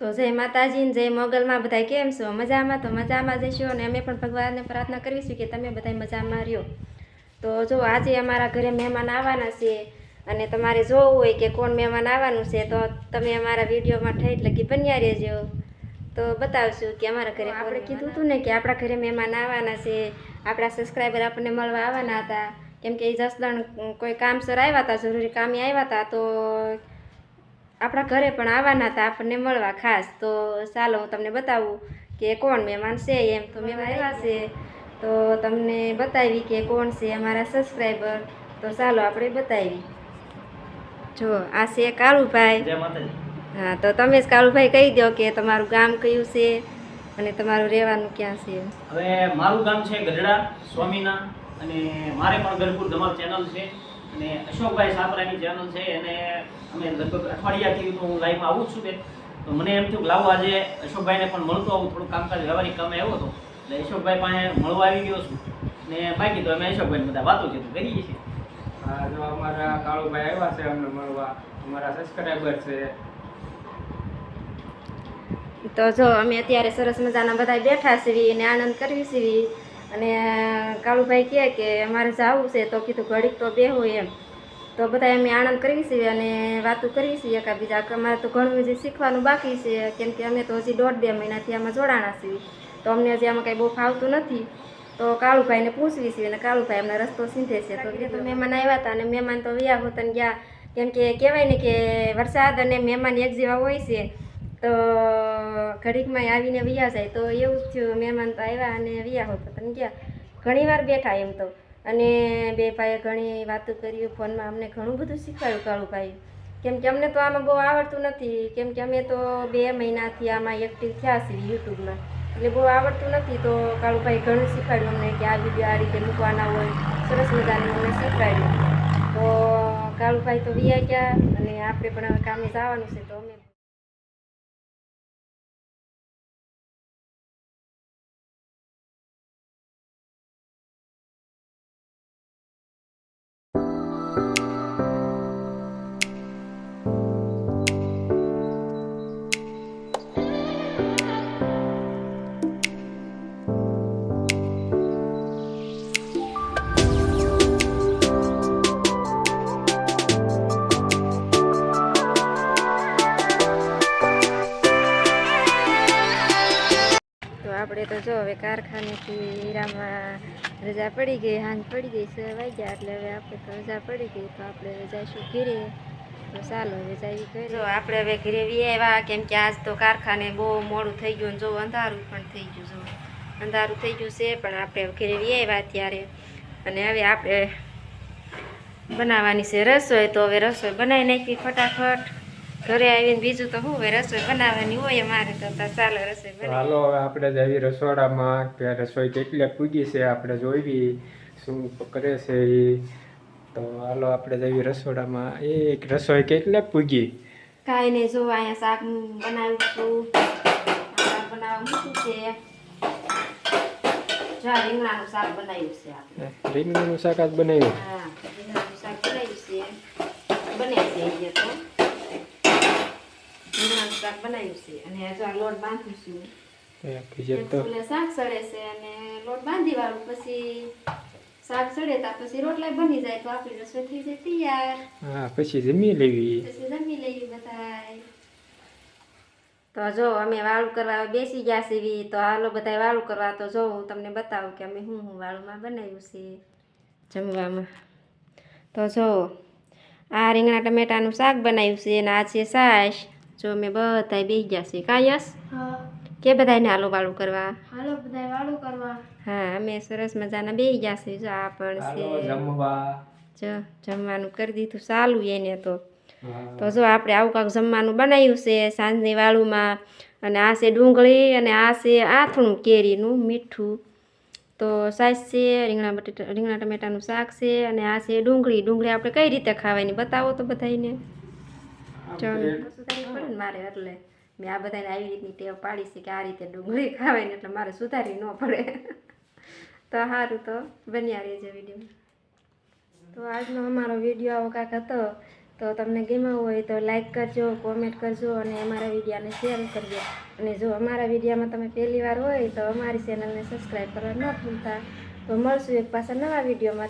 તો જય માતાજી જય મોગલમાં બધા કેમ છો? મજામાં? તો મજામાં જઈશું અને અમે પણ ભગવાનને પ્રાર્થના કરીશું કે તમે બધા મજામાં રહ્યો. તો જો આજે અમારા ઘરે મહેમાન આવવાના છે અને તમારે જોવું હોય કે કોણ મહેમાન આવવાનું છે તો તમે અમારા વિડીયોમાં ઠેઠ લગી બન્યા રહેજો. તો બતાવશું કે અમારા ઘરે આપણે કીધું હતું ને કે આપણા ઘરે મહેમાન આવવાના છે. આપણા સબસ્ક્રાઈબર આપણને મળવા આવવાના હતા. કેમ કે એ જસદણ કોઈ કામસર આવ્યા હતા જરૂરી કામે આવ્યા હતા તો આપણા ઘરે પણ આવવાના હતા આપણને મળવા ખાસ. તો ચાલો હું તમને બતાવું કે કોણ મહેમાન છે એમ. તો મહેમાન આવ્યા છે. તો તમને બતાવી કે કોણ છે અમારા સબસ્ક્રાઈબર તો ચાલો આપણે બતાવી. જો આ છે કાળુભાઈ. હા તો તમે જ કાળુભાઈ કહી દો કે તમારું ગામ કયું છે અને તમારું રહેવાનું ક્યાં છે? હવે મારું ગામ છે ગઢડા સ્વામીના અને મારે પણ ગરપુર ધમાલ ચેનલ છે. અને અશોકભાઈ સાપરાની ચેનલ છે અને અમે લગભગ અઠવાડિયાથી તો હું લાઈવમાં આવું છું કે તો મને એમ થયું કે લાવો આજે અશોકભાઈને પણ મળતો આવું થોડું કામકાજ વ્યવહારિક કામે આવ્યો હતો એટલે અશોકભાઈ પાસે મળવા આવી ગયો છું. ને બાકી તો અમે અશોકભાઈ બધા વાતો છે તો કરીએ છીએ. જો અમારા કાળુભાઈ આવ્યા છે અમને મળવા અમારા સબસ્ક્રાઈબર છે. તો જો અમે અત્યારે સરસ મજાના બધા બેઠા છીએ અને આનંદ કરવી છીએ. અને કાળુભાઈ કહે કે અમારે જવું છે, તો કીધું ઘડીક તો બેહો એમ. તો બધા અમે આનંદ કરવી છીએ અને વાતો કરવી છીએ બીજા અમારે તો ઘણું હજી શીખવાનું બાકી છે, કેમ કે અમે તો હજી દોઢ બે મહિનાથી આમાં જોડાણા છીએ. તો અમને હજી આમાં કાંઈ બહુ ફાવતું નથી. તો કાળુભાઈને પૂછવી છીએ અને કાળુભાઈ અમને રસ્તો સીંધે છે. તો તો મહેમાન આવ્યા હતા અને મહેમાન તો વ્યા હોતન ગયા. કેમ કે કહેવાય ને કે વરસાદ અને મહેમાન એક જેવા હોય છે. તો ઘડીકમાં આવીને વ્યા જાય તો એવું જ થયું. મહેમાન તો આવ્યા અને વ્યા હોત તમે ગયા. ઘણીવાર બેઠા એમ તો. અને બે ભાઈએ ઘણી વાતો કરી, ફોનમાં અમને ઘણું બધું શીખવાડ્યું કાળુભાઈ કેમ કે અમને તો આમાં બહુ આવડતું નથી. કેમ કે અમે તો બે મહિનાથી આમાં એક્ટિવ થયા છીએ યુટ્યુબમાં. એટલે બહુ આવડતું નથી તો કાળુભાઈ ઘણું શીખવાડ્યું અમને કે આ વીડિયો આ રીતે મૂકવાના હોય. સરસ મજાનું અમને શીખવાડ્યું. તો કાળુભાઈ તો વિયા ગયા અને આપણે પણ હવે કામે જવાનું છે તો અમે આપણે તો જો હવે કારખાનેથી હીરામાં રજા પડી ગઈ, હાંજ પડી ગઈ, છ વાગ્યા એટલે હવે આપણે તો રજા પડી ગઈ, તો આપણે હવે જઈશું ઘીરે. તો ચાલો હવે જઈ ઘરે. જો આપણે હવે ઘરે આવ્યા, કેમ કે આજ તો કારખાને બહુ મોડું થઈ ગયું જો અંધારું પણ થઈ ગયું, જો. અંધારું થઈ ગયું છે, પણ આપણે ઘરે આવ્યા ત્યારે. અને હવે આપણે બનાવવાની છે રસોઈ, તો હવે રસોઈ બનાવી નાખી ફટાફટ. ઘરે આવીને બીજું તો શું હોય રસોઈ બનાવવાની હોય અમારે તો ચાલો રસોઈ હાલો હવે આપણે જઈએ રસોડામાં કે રસોઈ કેટલી પૂગી છે આપણે જોઈવી શું કરે છે એ. તો હાલો આપણે જઈએ રસોડામાં એક રસોઈ કેટલી પૂગી. કાંઈ નહીં જો અહીંયા શાક બનાવ્યું હતું. શાક બનાવવા મૂક્યું છે. જો આ રીંગણાનું શાક બનાવ્યું છે આપણે. રીંગણીનું શાક આજ બનાવ્યું? હા રીંગણાનું શાક બનાવ્યું છે. બને છે અહીંયા તો. શાક બનાવ્યું છે અને હજુ આ લોટ બાંધું છું. એટલે શાક સડે છે અને લોટ બાંધી વાળું પછી શાક સડે તા પછી રોટલા બની જાય તો આપણી રસોઈ થઈ જાય તૈયાર. હા પછી જમી લેવી. પછી જમી લેવી બધાય. તો જો અમે વાળું કરવા બેસી ગયા સીવી તો આલો બધાય વાળું કરવા તો જો હું તમને બતાવું કે અમે હું હું વાળુંમાં બનાવ્યું છે જમવામાં. તો જો આ રીંગણા ટમેટાનું શાક બનાવ્યું છે અને આ છે છાશ. જો અમે બધાય બેસી ગયા છે કાયસ કે બધાને હાલો વાળું કરવા? હાલો બધા વાળું કરવા. હા અમે સરસ મજાના બેસી ગયા છે જો આ પણ છે. જમવા. જો જમવાનું કરી દીધું સારું એને તો. તો જો આપણે આવું કાંક જમવાનું બનાવ્યું છે સાંજની વાળુમાં. અને આ છે ડુંગળી અને આ છે આથણું કેરીનું મીઠું. તો સાસ છે રીંગણા બટેટા રીંગણા ટમેટાનું શાક છે અને આ છે ડુંગળી. ડુંગળી આપણે કઈ રીતે ખાવાની બતાવો તો બધાને ચાલો. ને મારે એટલે મેં આ બધાને આવી રીતની ટેવ પાડી છે કે આ રીતે ડુંગળી ખાવાની એટલે મારે સુધારી ન પડે. તો સારું તો બન્યા રહેજો વીડિયો તો આજનો અમારો વીડિયો આવો કાંક હતો. તો તમને ગમ્યો હોય તો લાઈક કરજો કોમેન્ટ કરજો અને અમારા વિડીયાને શેર કરજો. અને જો અમારા વિડીયામાં તમે પહેલી વાર હોય તો અમારી ચેનલને સબસ્ક્રાઈબ કરવા ન ભૂલતા. તો મળશું એક પાછા નવા વિડીયોમાં